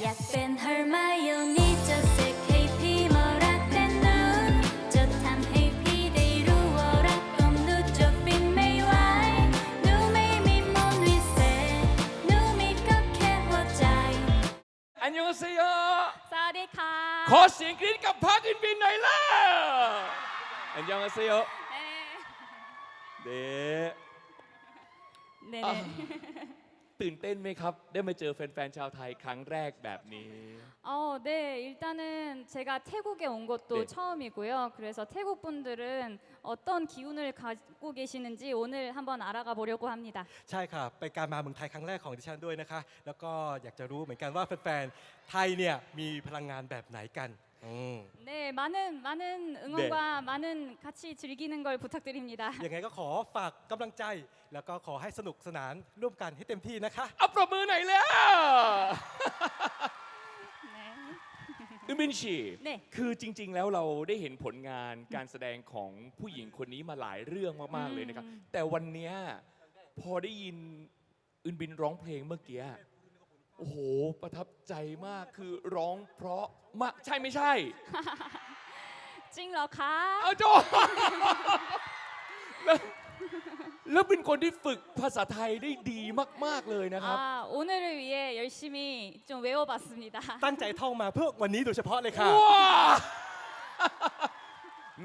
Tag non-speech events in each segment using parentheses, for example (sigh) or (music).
อยากเป็น Hermione จะเสกให้พี่มารักแต่หนูจะทำให้พี่ได้รู้ว่ารักของนูจะฟินไม่ไหวนูไม่มีมนต์วิเศษหนูมีก็แค่หัวใจยองเซโยสวัสดีค่ะขอเสียงกรี๊ดกับพักอินบินหน่อยแล้ว อันยองเซโยเด เนเน่ ตื่นเต้นไหมครับ ได้มาเจอแฟนๆชาวไทยครั้งแรกแบบนี้ 어, 네. 일단은 제가 태국에 온 것도 네. 처음이고요. 그래서 태국 분들은 어떤 기운을 갖고 계시는지 오늘 한번 알아가 보려고 합니다. ใช่ค่ะเป็นการมาเมืองไทยครั้งแรกของดิฉันด้วยนะคะ แล้วก็อยากจะรู้เหมือนกันว่าแฟนๆไทยเนี่ยมีพลังงานแบบไหนกัน อืม 네, 많은 많은 응원과 많은 같이 즐기는 걸 부탁드립니다. ยังไงก็ขอฝากกำลังใจ แล้วก็ขอให้สนุกสนานร่วมกันให้เต็มที่นะคะ เอาปรบมือหน่อยแล้ว 네. อึนบินชี เน่ คือจริง ๆ แล้วเราได้เห็นผลงานการแสดงของผู้หญิงคนนี้มาหลายเรื่องมากๆเลยนะครับ อืม แต่วันเนี้ยพอได้ยินอึนบินร้องเพลงเมื่อกี้ โอ้โห ประทับใจมากคือร้องเพราะมากใช่ไม่ใช่ 찡러카. เอาโจ แล้วแล้วเป็นคนที่ฝึกภาษาไทยได้ดีมาก ๆ เลยนะครับ 아, 오늘을 위해 열심히 좀 외워봤습니다. ตั้งใจท่องมาเพื่อวันนี้โดยเฉพาะเลยค่ะ ว้า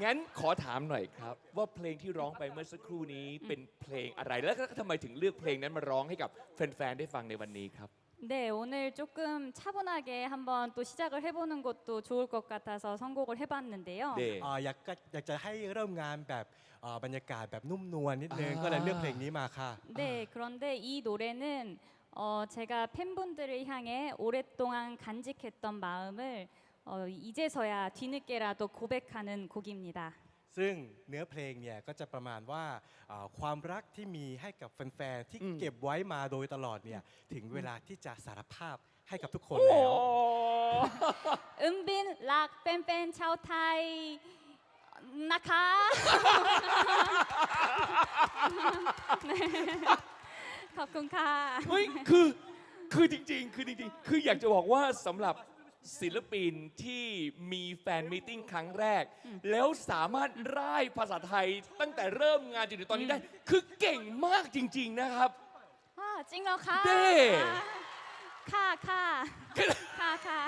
งั้นขอถามหน่อยครับ ว่าเพลงที่ร้องไปเมื่อสักครู่นี้เป็นเพลงอะไร แล้วก็ทำไมถึงเลือกเพลงนั้นมาร้องให้กับแฟน ๆ ได้ฟังในวันนี้ครับ 네, 오늘 조금 차분하게 한번 또 시작을 해보는 것도 좋을 것 같아서 선곡을 해봤는데요. เด อ่าอยากก็อยากจะให้เริ่มงานแบบอ่าบรรยากาศแบบนุ่มนวลนิดนึง อ่า ก็เลยเลือกเพลงนี้มาค่ะ 네, 그런데 이 노래는 어, 제가 팬분들을 향해 오랫동안 간직했던 마음을 어, 이제서야 뒤늦게라도 고백하는 곡입니다. ซึ่งเนื้อเพลงเนี่ยก็จะประมาณว่าความรักที่มีให้กับแฟนๆที่เก็บไว้มาโดยตลอดเนี่ยถึงเวลาที่จะสารภาพให้กับทุกคนแล้ว อึมบินรักเป็นๆชาวไทยนะคะ ขอบคุณค่ะ เฮ้ยคือคือจริง ๆ คือจริงๆ คืออยากจะบอกว่าสำหรับ ศิลปินที่มีแฟนมีติ้งครั้งแรก แล้วสามารถร่ายภาษาไทยตั้งแต่เริ่มงานจนถึงตอนนี้ได้ คือเก่งมากจริง ๆนะครับจริงเหรอคะเด้ อ่ค่ะค่ะค่ะค่ะ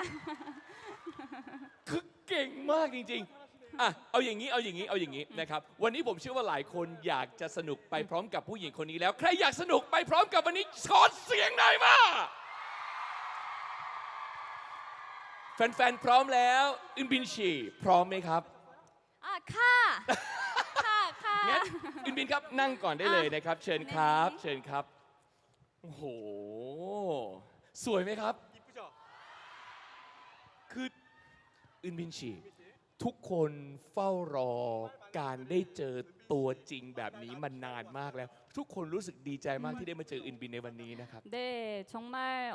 คือเก่งมากจริงๆอะเอาอย่างนี้เอาอย่างนี้เอาอย่างนี้นะครับ วันนี้ผมเชื่อว่าหลายคนอยากจะสนุกไปพร้อมกับผู้หญิงคนนี้แล้ว ใครอยากสนุกไปพร้อมกับวันนี้ขอเสียงหน่อยมา แฟนๆ พร้อมแล้ว อึนบินชีพร้อมไหมครับ อะค่ะ ค่ะค่ะ งั้นอึนบินครับนั่งก่อนได้เลยนะครับ เชิญครับ เชิญครับ โอ้โห สวยไหมครับ คืออึนบินชีทุกคนเฝ้ารอการได้เจอตัวจริงแบบนี้มานานมากแล้ว ทุกคนรู้สึกดีใจมากที่ได้มาเจออินบินในวันนี้นะครับ 네, 정말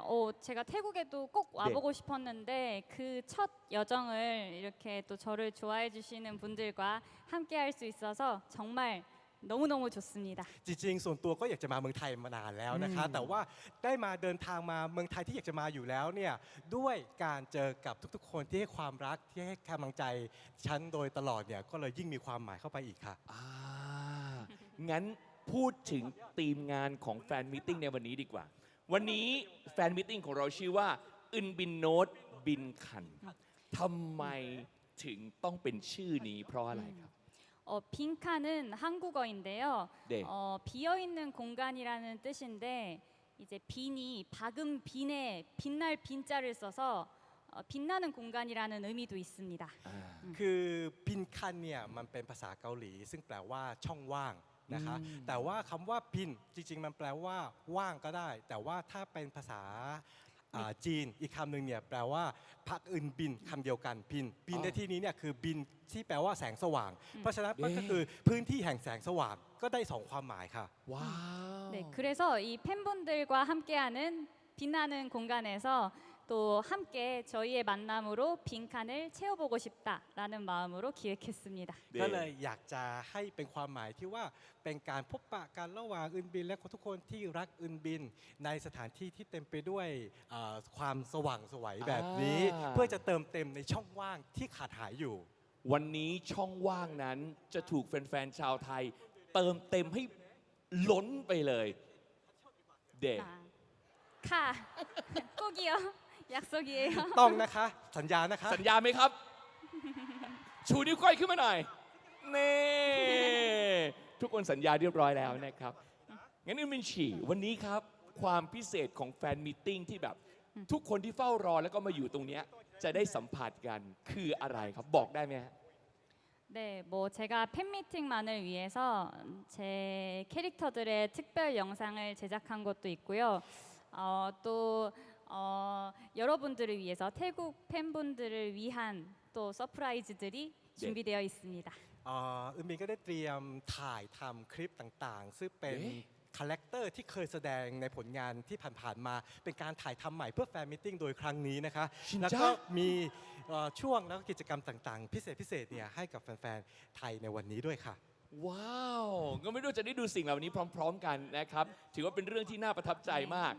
어, 제가 태국에도 꼭 와보고 싶었는데 그 첫 여정을 이렇게 또 저를 좋아해 주시는 분들과 함께 할 수 있어서 정말 너무너무 좋습니다. จริงๆ ส่วนตัวก็อยากจะมาเมืองไทยมานานแล้วนะคะ อืม แต่ว่าได้มาเดินทางมาเมืองไทยที่อยากจะมาอยู่แล้วเนี่ยด้วยการเจอกับทุกๆ คนที่ให้ความรักที่ให้กำลังใจฉันโดยตลอดเนี่ยก็เลยยิ่งมีความหมายเข้าไปอีกค่ะ อ่า งั้น พูดถึงทีมงานของแฟนมิทติ้งในวันนี้ดีกว่า วันนี้แฟนมิทติ้งของเราชื่อว่าอึนบินโนตบินคันทำไมถึงต้องเป็นชื่อนี้เพราะอะไรครับ 어, 빈칸은 한국어인데요. 네. 어, 비어 있는 공간이라는 뜻인데 이제 빈이 박음 빈에 빛날 빈자를 써서 어, 빛나는 공간이라는 의미도 있습니다. อ่า คือพินคันเนี่ยมันเป็นภาษาเกาหลี ซึ่งแปลว่าช่องว่าง นะคะ อืม แต่ว่าคำว่าพินจริง ๆ มันแปลว่าว่างก็ได้ แต่ว่าถ้าเป็นภาษาอ่าจีนอีกคำหนึ่งเนี่ยแปลว่าพักอื่นบินคำเดียวกันพินบินในที่นี้เนี่ยคือบินที่แปลว่าแสงสว่าง เพราะฉะนั้นมันก็คือพื้นที่แห่งแสงสว่างก็ได้สองความหมายค่ะ ว้าว 네, 그래서 이 팬분들과 함께하는 빛나는 공간에서 또 함께 저희의 만남으로 빈칸을 채워보고 싶다라는 마음으로 기획했습니다. ก็เลยอยากจะให้เป็นความหมายที่ว่าเป็นการพบปะกันระหว่างอึนบิน และทุกคนที่รักอึนบิน ในสถานที่ที่เต็มไปด้วยเอ่อความสว่างไสวัยแบบนี้ อ่า เพื่อจะเติมเต็มในช่องว่างที่ขาดหายอยู่ วันนี้ช่องว่างนั้นจะถูกแฟนๆชาวไทย เติมเต็มให้ล้นไปเลยเด 아, 카 꼭이요. 약속이에요. ต้องนะคะ สัญญานะคะ สัญญาไหมครับ ชูนิ้วก้อยขึ้นมาหน่อยนี่ทุกคนสัญญาเรียบร้อยแล้วนะครับ งั้นอึนมินฉีวันนี้ครับ ความพิเศษของแฟนมิทติ้งที่แบบ ทุกคนที่เฝ้ารอแล้วก็มาอยู่ตรงเนี้ยจะได้สัมผัสกันคืออะไรครับบอกได้ไหมฮะ 네, 뭐 제가 팬미팅만을 위해서 제 캐릭터들의 특별 영상을 제작한 것도 있고요. 어, 또 어, 여러분들을 위해서 태국 팬분들을 위한 또 서프라이즈들이 준비되어 있습니다. เอ่ออึนบินก็ได้เตรียมถ่ายทำคลิปต่างๆ ซึ่งเป็น เอ๊ะ คาแรคเตอร์ที่เคยแสดงในผลงานที่ผ่านๆมา เป็นการถ่ายทำใหม่เพื่อแฟนมิทติ้งโดยครั้งนี้นะคะ ชิน แล้ว จ้า ก็มีเอ่อช่วงแล้วก็กิจกรรมต่างๆ พิเศษพิเศษเนี่ยให้กับแฟนๆ ไทยในวันนี้ด้วยค่ะ ว้าว ก็ไม่รู้จะได้ดูสิ่งเหล่านี้พร้อม ๆ กันนะครับ ถือว่าเป็นเรื่องที่น่าประทับใจมาก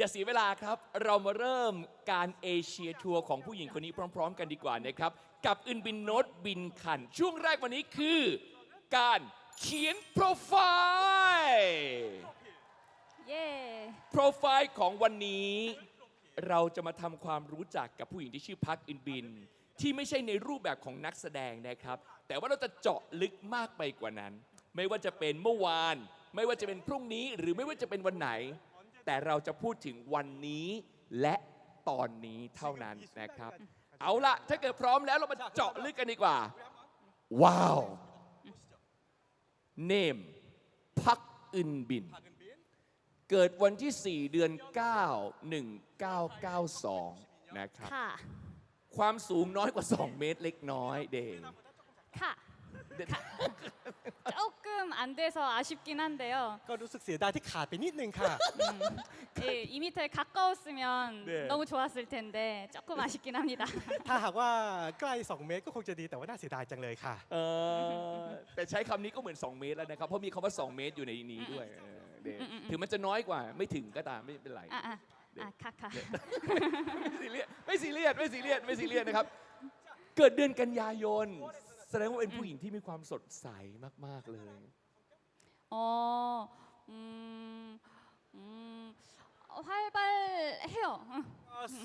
อย่าเสียเวลาครับ เรามาเริ่มการเอเชียทัวร์ของผู้หญิงคนนี้พร้อม ๆ กันดีกว่านะครับ กับอึนบินโนตบินคัน ช่วงแรกวันนี้คือ การเขียนโปรไฟล์.โปรไฟล์ของวันนี้ เราจะมาทำความรู้จักกับผู้หญิงที่ชื่อพักอินบิน ที่ไม่ใช่ในรูปแบบของนักแสดงนะครับ แต่ว่าเราจะเจาะลึกมากไปกว่านั้น ไม่ว่าจะเป็นเมื่อวาน ไม่ว่าจะเป็นพรุ่งนี้ หรือไม่ว่าจะเป็นวันไหน แต่เราจะพูดถึงวันนี้และตอนนี้เท่านั้นนะครับ เอาละถ้าเกิดพร้อมแล้วเรามาเจาะลึกกันดีกว่า ว้าว เนม พักอึนบิน เกิดวันที่ 4 เดือน 9 1992 นะครับ 카. ความสูงน้อยกว่า 2 เมตรเล็กน้อยเดง 카. 조금 안 돼서 아쉽긴 한데요. ก็รู้สึกเสียดายที่ขาดไปนิดนึงค่ะ 예, 2m에 가까웠으면 네. 너무 좋았을 텐데 조금 아쉽긴 합니다. ถ้าหากว่าใกล้ 2 เมตรก็คงจะดีแต่ว่าน่าเสียดายจังเลยค่ะ เออแต่ใช้คำนี้ก็เหมือน 2 เมตรแล้วนะครับ เพราะมีคำว่า 2 เมตรอยู่ในนี้ด้วยเออเดงถึงมันจะน้อยกว่าไม่ถึงก็ตามไม่เป็นไร 아, 아, 아, 카카. ไม่ซีเรียสไม่ซีเรียสไม่ซีเรียสไม่ซีเรียสนะครับ เกิดเดือนกันยายน แสดงว่าเป็นผู้หญิงที่มีความสดใสมาก ๆ เลย 어, 음, 음, 어, 활발해요. 응.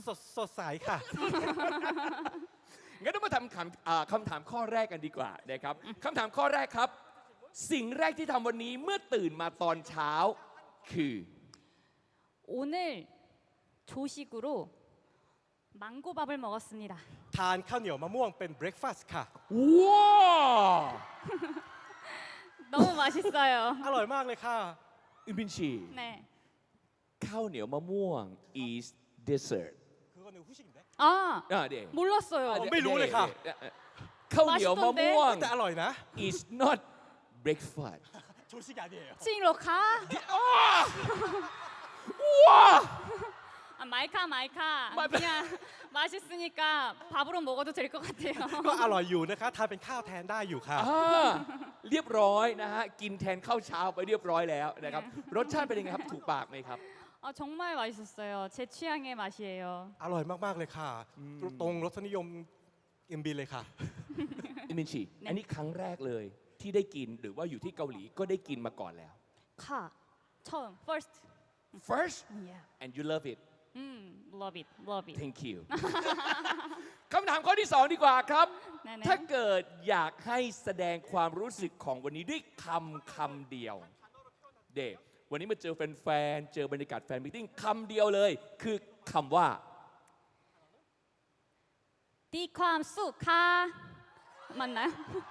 สดสดใสค่ะ งั้นเรามาทำคำอ่าคำถามข้อแรกกันดีกว่านะครับคำถามข้อแรกครับ สิ่งแรกที่ทำวันนี้เมื่อตื่นมาตอนเช้า คือ 오늘 조식으로 망고밥을 먹었습니다. ทานข้าวเหนียวมะม่วงเป็นเบรคฟาสต์ค่ะ ว้าว (laughs) 너무 맛있어요. (laughs) อร่อยมากเลยค่ะ อินบินชี 네. ข้าวเหนียวมะม่วง is dessert 그거는 후식인데? 아, อ่าเดี๋ยว 몰랐어요. อ่ะดี๋ว ไม่รู้เลยค่ะ ดี๋วข้าวเหนียวมะม่วง แต่อร่อยนะ is not breakfast (laughs) 조식이 아니에요. 찡로카? ว้า 아, 마이카 마이카. 마- 그냥 맛있으니까 밥으로 먹어도 될 것 같아요. ก็อร่อยอยู่นะคะทานเป็นข้าวแทนได้อยู่ค่ะ อ่าเรียบร้อยนะฮะ กินแทนข้าวเช้าไปเรียบร้อยแล้วนะครับ รสชาติเป็นยังไงครับ ถูกปากไหมครับ 아, 정말 맛있었어요. 제 취향의 맛이에요. อร่อยมากๆเลยค่ะ ตรงรสนิยมเอ็มบีเลยค่ะ อิมินชีอันนี้ครั้งแรกเลยที่ได้กินหรือว่าอยู่ที่เกาหลีก็ได้กินมาก่อนแล้ว 카. 처음. First. first Yeah. and you love it 음, love it. Love it. thank you คำถามข้อที่สองดีกว่าครับ 네네. ถ้าเกิดอยากให้แสดงความรู้สึกของวันนี้ด้วยคำคำเดียว เดฟวันนี้มาเจอแฟนๆ เจอบรรยากาศแฟนมิทติ้งคำเดียวเลย คือคำว่า 디ความ 수카. 맞나요?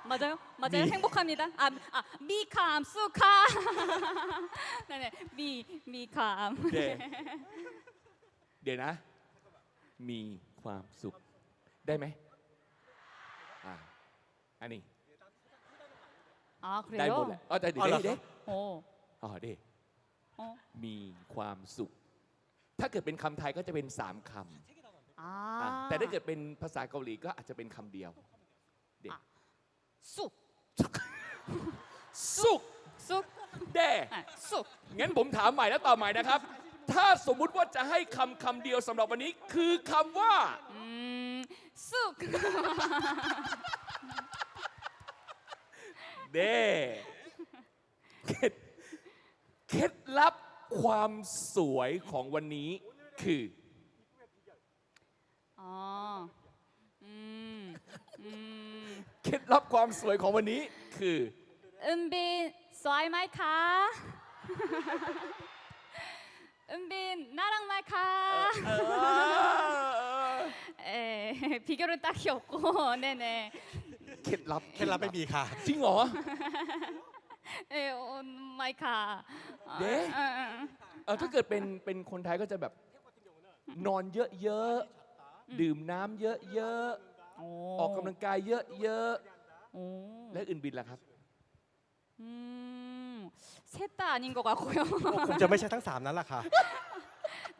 맞아요? 맞아요? 미. 행복합니다. 아, 아 미캄 수카. 네네. 미 미캄. เดฟ เดี๋ยวนะ มีความสุข ได้ไหมอ่าอันนี้ 아 ได้หมด 그래요? แหละอ๋อแต่เดี๋ยว อ๋อเหรอ เดี๋ยว 어. อ๋อเดฟ 어. มีความสุข ถ้าเกิดเป็นคำไทยก็จะเป็นสามค อ่ะ 아. แต่ถ้าเกิดเป็นภาษาเกาหลีก็อาจจะเป็นคำเดียว 쑥. สุก 쑥. แด่ 아, 쑥. งั้นผมถามใหม่แล้วตอบใหม่นะครับ ถ้าสมมุติว่าจะให้คำคำเดียวสำหรับวันนี้ คือคำว่า สุข เด้เคล็ดลับความสวยของวันนี้คือ อ๋อเคล็ดลับความสวยของวันนี้คือ อึมบินสวยไหมคะ 은빈 나랑 마이카. เออ 에, 비결은 딱히 없고, 네네. เคล็ดลับ เคล็ดลับไม่มีค่ะ จริงเหรอ 에, 어, 마이카. 어, 네? 어, 어. เออถ้าเกิดเป็นเป็นคนไทยก็จะแบบ นอนเยอะๆ ดื่มน้ำเยอะๆ 오. ออกกำลังกายเยอะ 오. ๆ และอื่นบินล่ะครับ 음, 셋 다 아닌 것 같고요. คงจะไม่ใช่ทั้งสามนั้นแหละค่ะ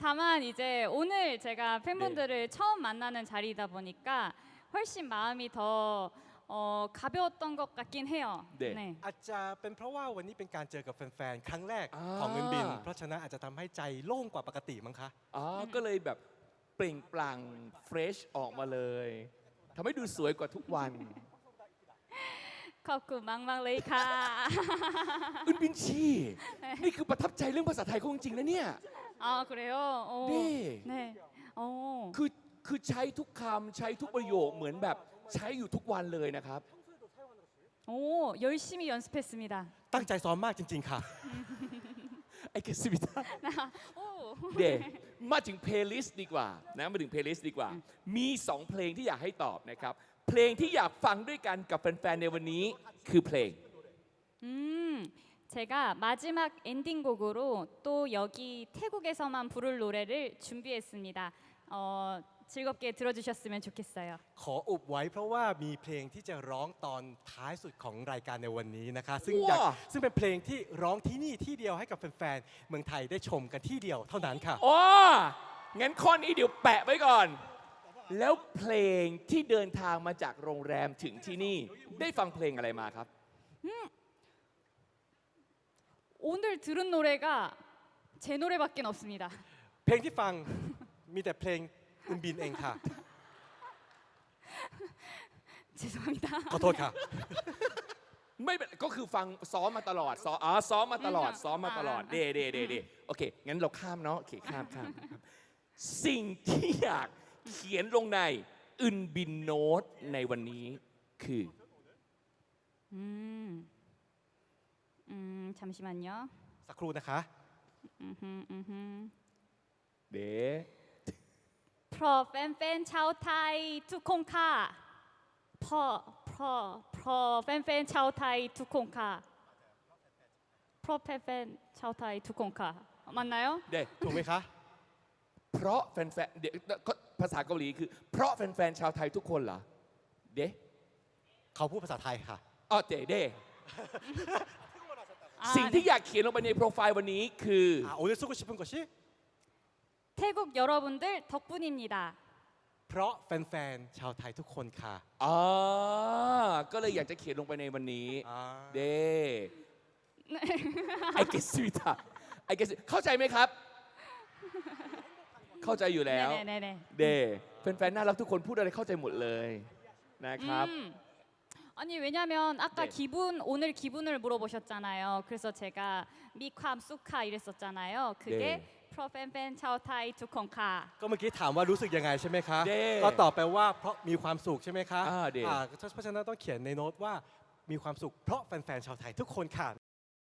다만 이제 오늘 제가 팬분들을 처음 만나는 자리이다 보니까 훨씬 마음이 더 어, 가벼웠던 것 같긴 해요. 네. อาจจะเป็นเพราะว่าวันนี้เป็นการเจอกับแฟนๆ ครั้งแรก อ่า ของเงินบิน เพราะฉะนั้นอาจจะทำให้ใจโล่งกว่าปกติมั้งคะ อ๋อก็เลยแบบเปล่งปลั่งเฟรชออกมาเลยทำให้ดูสวยกว่าทุกวัน 커쿠 망망레이카. อึนบินชี นี่คือประทับใจเรื่องภาษาไทยเขาจริงๆนะเนี่ย 아 그래요? 오. 네. 네. 오. คือคือใช้ทุกคำใช้ทุกประโยคเหมือนแบบใช้อยู่ทุกวันเลยนะครับ 오 열심히 연습했습니다. ตั้งใจซ้อมมากจริง ๆ ค่ะ ไอเกสิบิตา 오. เดมาถึงเพลย์ลิสต์ดีกว่านะมาถึงเพลย์ลิสต์ดีกว่า มีสองเพลงที่อยากให้ตอบนะครับ เพลงที่อยากฟังด้วยกันกับแฟนๆในวันนี้คือเพลง 음. 제가 마지막 엔딩곡으로 또 여기 태국에서만 부를 노래를 준비했습니다. 어, 즐겁게 들어주셨으면 좋겠어요. ขออุบไว้เพราะว่ามีเพลงที่จะร้องตอนท้ายสุดของรายการในวันนี้นะคะ ซึ่งอยาก ว้า ซึ่งเป็นเพลงที่ร้องที่นี่ที่เดียวให้กับแฟนๆ เมืองไทยได้ชมกันที่เดียวเท่านั้นค่ะ อ๋อ งั้นข้อนี้เดี๋ยวแปะไว้ก่อน แล้วเพลงที่เดินทางมาจากโรงแรมถึงที่นี่ ได้ฟังเพลงอะไรมาครับ 오늘 들은 노래가 제 노래밖에 없습니다. เพลงที่ฟังมีแต่เพลงอุนบินเองค่ะ 죄송합니다. ขอโทษค่ะ ไม่เป็นก็คือฟังซ้อมมาตลอดซ้อมอ๋อซ้อมมาตลอด อืม ซ้อมมาตลอด อ่า เดเดเดเดโอเค งั้นเราข้ามเนาะ โอเค ข้ามข้ามนะครับสิ่งที่อยาก เขียนลงในอึนบินโน้ตในวันนี้คือ 음. 음, 잠시만요. สักครู่นะคะ 음흠, 음흠. เด 프로 팬팬 차오타이 투콩카. 퍼, 프로, 프로 팬팬 차오타이 투콩카. 프로 팬팬 차오타이 투콩카. 맞나요? เด ถูกไหมคะ เพราะแฟนๆเดี๋ยวก็ ภาษาเกาหลีคือ เพราะแฟนๆชาวไทยทุกคนเหรอ เด เขาพูดภาษาไทยค่ะ อ๋อเดเด 아, สิ่ง 네. ที่อยากเขียนลงไปในโปรไฟล์วันนี้คือ อ่า 오늘 쓰고 싶은 것이 태국 여러분들 덕분입니다. เพราะแฟนๆ ชาวไทยทุกคนค่ะ อ๋อ ก็เลยอยากจะเขียนลงไปในวันนี้ อ่า เด ไอเกสวิตาไอเกสเข้าใจไหมครับ เข้าใจอยู่แล้ว 네네네네. เดแฟนๆน่ารักทุกคนพูดอะไรเข้าใจหมดเลยนะครับ 음. 아니 왜냐면 아까 네. 기분 오늘 기분을 물어보셨잖아요. 그래서 제가 미캄 수카 이랬었잖아요. 그게 네. 프로팬팬 차오타이 투콩카. ก็เมื่อกี้ถามว่ารู้สึกยังไงใช่ไหมคะ เด้ ก็ตอบไปว่าเพราะมีความสุขใช่ไหมคะ อ่าเด้ อ่าเพราะฉะนั้นต้องเขียนในโน้ตว่ามีความสุขเพราะแฟนๆ ชาวไทยทุกคนค่ะ